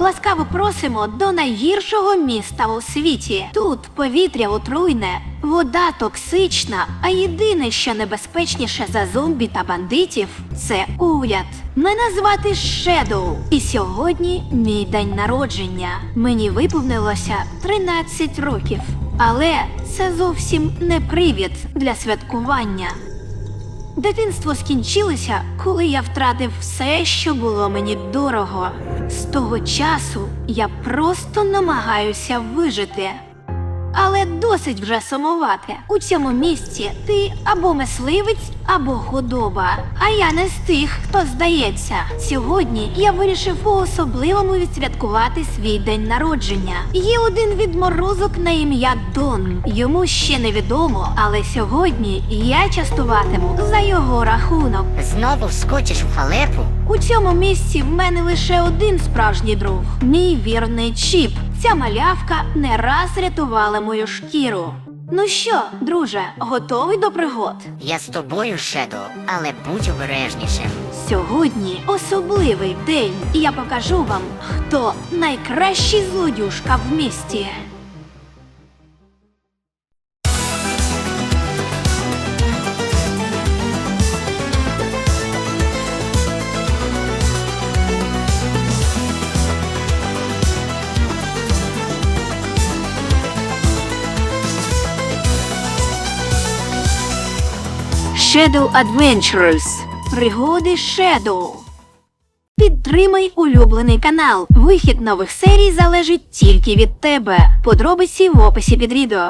Ласкаво просимо до найгіршого міста у світі. Тут повітря отруйне, вода токсична, а єдине, що небезпечніше за зомбі та бандитів, це уряд. Мене звати Шедоу, і сьогодні мій день народження. Мені виповнилося 13 років. Але це зовсім не привід для святкування. Дитинство скінчилося, коли я втратив все, що було мені дорого. З того часу я просто намагаюся вижити. Але досить вже сумувати. У цьому місці ти або мисливець, або худоба. А я не з тих, хто здається. Сьогодні я вирішив по-особливому відсвяткувати свій день народження. Є один відморозок на ім'я Дон. Йому ще невідомо, але сьогодні я частуватиму за його рахунок. Знову вскочиш у халепу? У цьому місці в мене лише один справжній друг мій вірний чіп. Ця малявка не раз рятувала мою шкіру. Ну що, друже, готовий до пригод? Я з тобою, Шедо, але будь обережнішим. Сьогодні особливий день, і я покажу вам, хто найкращий злодюшка в місті. Shadow Adventures. Пригоди Shadow. Підтримай улюблений канал. Вихід нових серій залежить тільки від тебе. Подробиці в описі під відео.